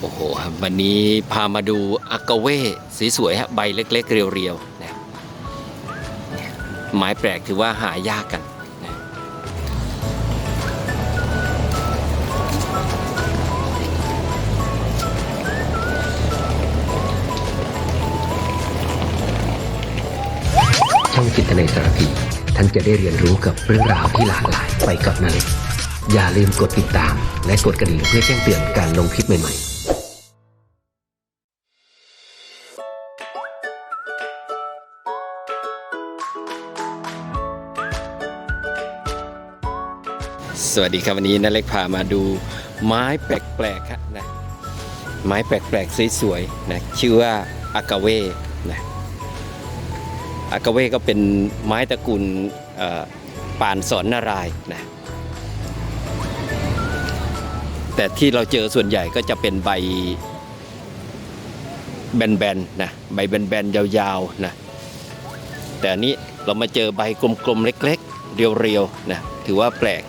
โอ้โห วันนี้พามาดูอากาเว่สวยๆฮะใบเล็กๆ เรียวๆนะไม้แปลกถือว่าหายากกันนะช่องจิตในสารพีท่านจะได้เรียนรู้กับเรื่องราวที่หลากหลายไปกับนาเล็กอย่าลืมกดติดตาม และกดกระดิ่งเพื่อแจ้งเตือนการลงคลิปใหม่ๆ สวัสดีครับวันนี้นาเล็กพามาดูไม้แปลกๆครับนะไม้แปลกๆสวยๆนะชื่อว่าอากาเวนะอากาเวก็เป็นไม้ตระกูลป่านสอนนารายนะแต่ที่เราเจอส่วนใหญ่ก็จะเป็นใบแบนๆนะใบแบนๆยาวๆนะแต่อันนี้เรามาเจอใบกลมๆเล็ก ๆ เรียวๆนะถือว่าแปลก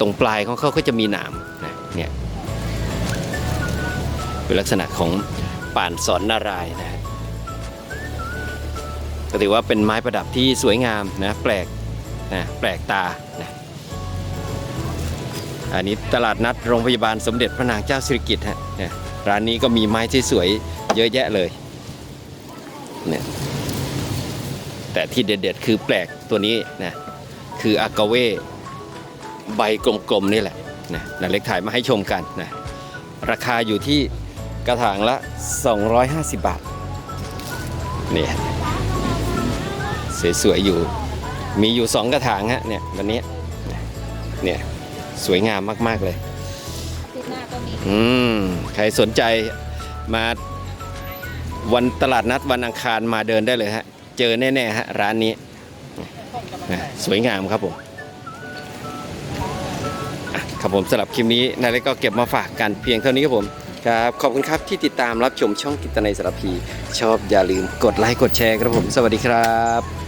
ตรงปลายของเขาก็จะมีหนามนะเนี่ยเป็นลักษณะของป่านสอนนารายนะฮะก็ถือว่าเป็นไม้ประดับที่สวยงามนะแปลกนะแปลกตานะอันนี้ตลาดนัดโรงพยาบาลสมเด็จพระนางเจ้าสิริกิติ์ฮะเนี่ยร้านนี้ก็มีไม้ที่สวยเยอะแยะเลยเนี่ยแต่ที่เด็ดๆคือแปลกตัวนี้นะคืออากาเว ใบกลมๆนี่แหละนะนาเล็กถ่ายมาให้ชมกันนะราคาอยู่ที่กระถางละ 250 บาทนี่สวยๆอยู่มีอยู่ 2 กระถางฮะเนี่ยวันนี้เนี่ยสวยงามมากๆเลยอืมใครสนใจมาวันตลาดนัดวันอังคารมาเดินได้เลยฮะ เจอแน่ๆฮะร้านนี้ สวยงามครับผม ครับผมสำหรับคลิปนี้นายเล็กก็เก็บมาฝากกันเพียงเท่านี้ครับผมครับขอบคุณครับที่ติดตามรับชมช่องกิตนายสารพี ชอบอย่าลืมกดไลค์กดแชร์ครับผม สวัสดีครับ